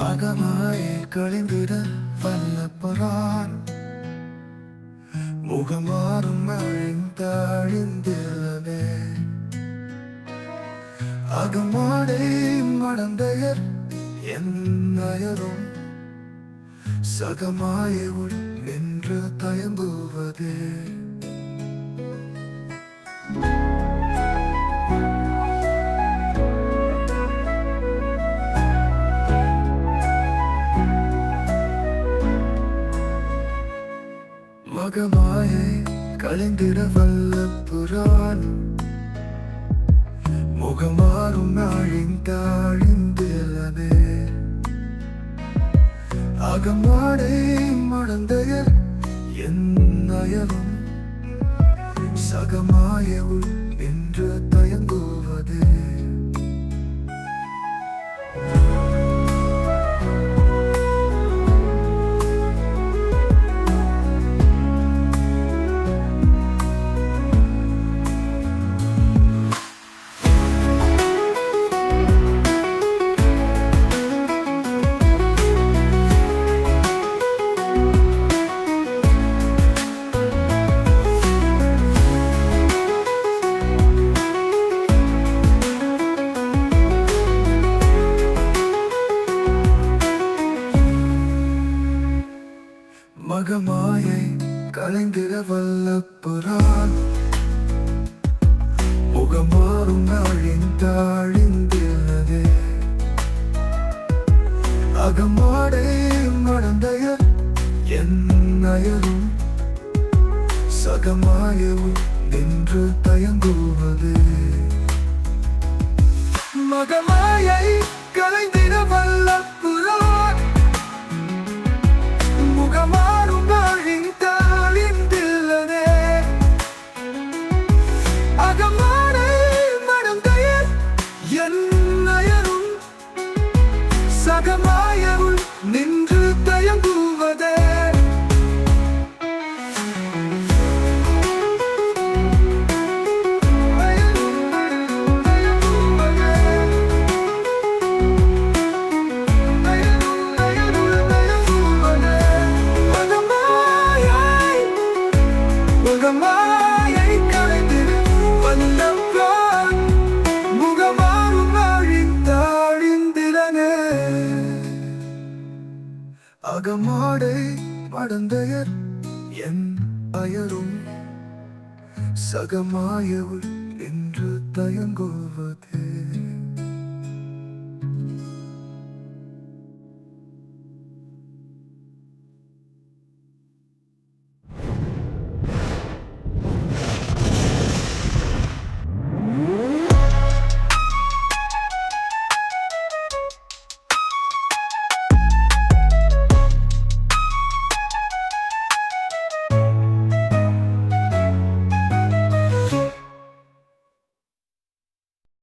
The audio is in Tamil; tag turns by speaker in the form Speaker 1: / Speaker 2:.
Speaker 1: அகமாயே கழிந்திட வல்லப்பரான் முகமாறும் அழிந்தழிந்திலவே அகமாடை மடந்தையர் என் நயரும் சகமாய உள் மகமாயை கலைந்திட வல்ல புறான் முகமாறும் அழிந்தாழிந்திலவே அகமாடை மடந்தையர் என்னயரும் சகமாய உள் மகமாயை கலைந்திட வல்ல புறான் முகமாறும் அழிந்தாழிந்திலதே அகமாடை மடந்தையர் என்னயரும் சகமாயவும் நின்று தயங்குவது. மகமாயை கலைந்திட வல்ல புறான் சகமாயவுள் நின்று தயங்குவதே Come on. அகமாடை மடந்தையர் என் அயரும். சகமாயவுள் என்று தயங்குவதே.